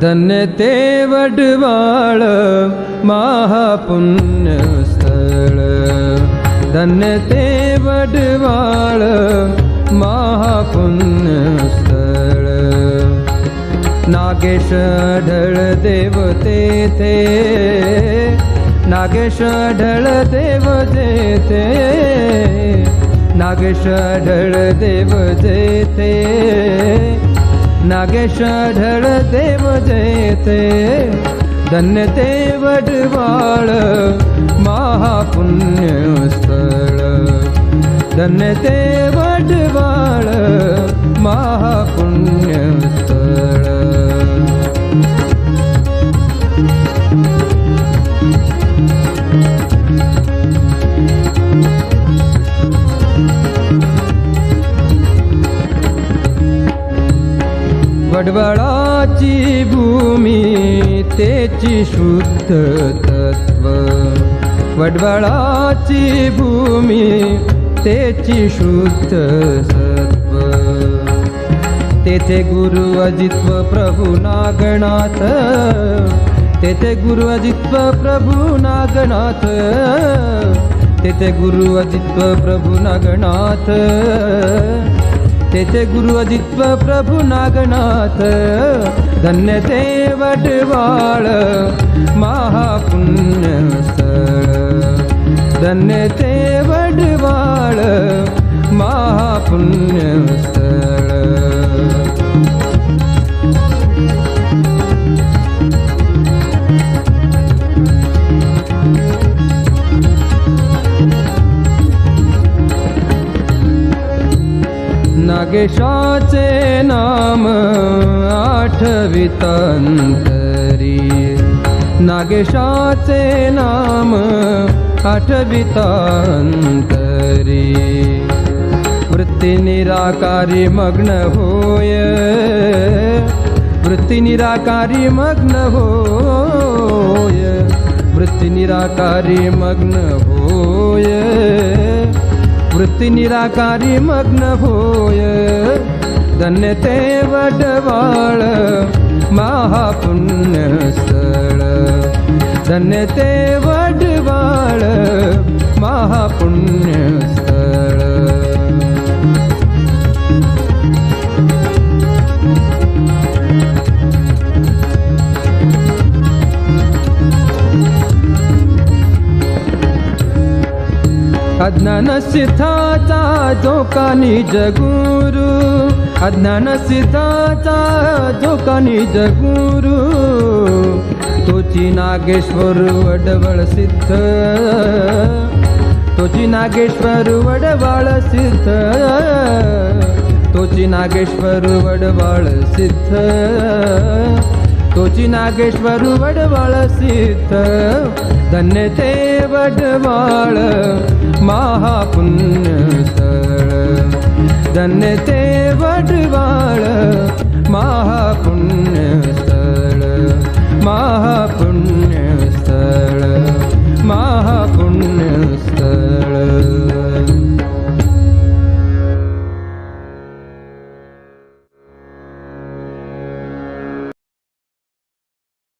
धन्य ते वडवाळ महापुण्य स्थळ धन्य ते वडवाळ महापुण्य स्थळ नागेश ढळ देव तेथे नागेश ढळ देव ते. नागेश ढळ देव जेथे नागेश देव जेथे धन्य ते वडवाळ महापुण्य स्थळ। धन्य ते वडवाळ महापुण्य बडबडाची भूमी तेची शुद्ध तत्व. वडवळाची भूमी तेची शुद्ध सत्व. तेथे गुरु अजित्व प्रभू नागनाथ. तेथे गुरु अजित्व प्रभू नागनाथ. तेथे गुरु अजित्व प्रभू नागनाथ. तेथे गुरु अजित्व प्रभू नागनाथ धन्य ते वडवाळ महापुण्य स्थळ. धन्य ते वडवाळ महापुण्य नागेशाचे नाम आठवितांतरी नागेशाचे नाम आठवितांतरी वृत्ती निराकारी मग्न होय. वृत्ती निराकारी मग्न होय. वृत्ती निराकारी मग्न होय. वृत्ती निराकारी मग्न होय. धन्य ते वडवाळ महापुण्य स्थळ धन्य ते वडवाळ अज्ञान सिद्धाचा धोका निज गुरु अज्ञान सिद्धाचा धोका निज गुरु तोची नागेश्वर वडवळ सिद्ध. तोची नागेश्वर वडवाळ सिद्ध. तोची नागेश्वर वडवाळ सिद्ध. तोची नागेश्वर वडवळ सीत धन्य ते वडवळ महापुण्य स्थळ. धन्य ते वडवळ महापुण्य स्थळ महापुण्य